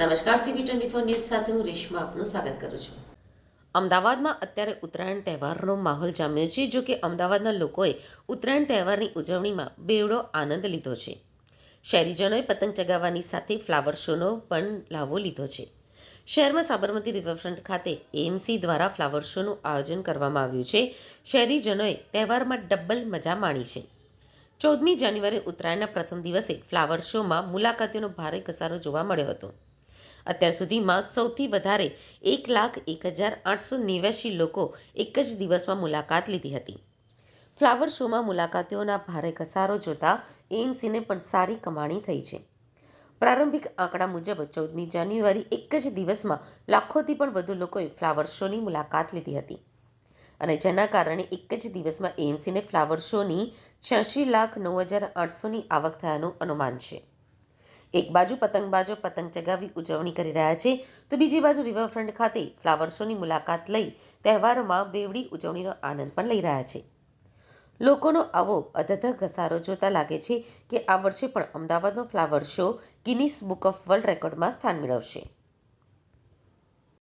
નમસ્કાર CB twenty four news સાથે હું રેશમા આપનું સ્વાગત કરું છું. અમદાવાદમાં અત્યારે ઉત્તરાયણ તહેવારનો માહોલ જામ્યો છે, જો કે અમદાવાદના લોકોએ ઉત્તરાયણ તહેવારની ઉજવણીમાં બેવડો આનંદ લીધો છે. શહેરીજનોએ પતંગ ચગાવવાની સાથે ફ્લાવર શોનો પણ લાવો લીધો છે. શહેરમાં સાબરમતી રિવરફ્રન્ટ ખાતે એએમસી દ્વારા ફ્લાવર શોનું આયોજન કરવામાં આવ્યું છે. શહેરીજનોએ તહેવારમાં ડબલ મજા માણી છે. ચૌદમી જાન્યુઆરી ઉત્તરાયણના પ્રથમ દિવસે ફ્લાવર શોમાં મુલાકાતીઓનો ભારે ઘસારો જોવા મળ્યો હતો. અત્યાર સુધીમાં સૌથી વધારે એક લાખ એક હજાર આઠસો નેવ્યાસી લોકો એક જ દિવસમાં મુલાકાત લીધી હતી. ફ્લાવર શોમાં મુલાકાતીઓના ભારે ઘસારો જોતા એએમસીને પણ સારી કમાણી થઈ છે. પ્રારંભિક આંકડા મુજબ ચૌદમી જાન્યુઆરી એક જ દિવસમાં લાખોથી પણ વધુ લોકોએ ફ્લાવર શોની મુલાકાત લીધી હતી. અને જેના કારણે એક જ દિવસમાં એએમસીને ફ્લાવર શોની છ્યાસી લાખ નવ હજાર આઠસોની આવક થયાનું અનુમાન છે. એક બાજુ પતંગબાજો પતંગ ચગાવી ઉજવણી કરી રહ્યા છે, તો બીજી બાજુ રિવરફ્રન્ટ ખાતે ફ્લાવર શોની મુલાકાત લઈ તહેવારોમાં બેવડી ઉજવણીનો આનંદ પણ લઈ રહ્યા છે. લોકોનો આવો અધધ ઘસારો જોતા લાગે છે કે આ વર્ષે પણ અમદાવાદનો flower show Guinness book of world રેકોર્ડમાં સ્થાન મેળવશે.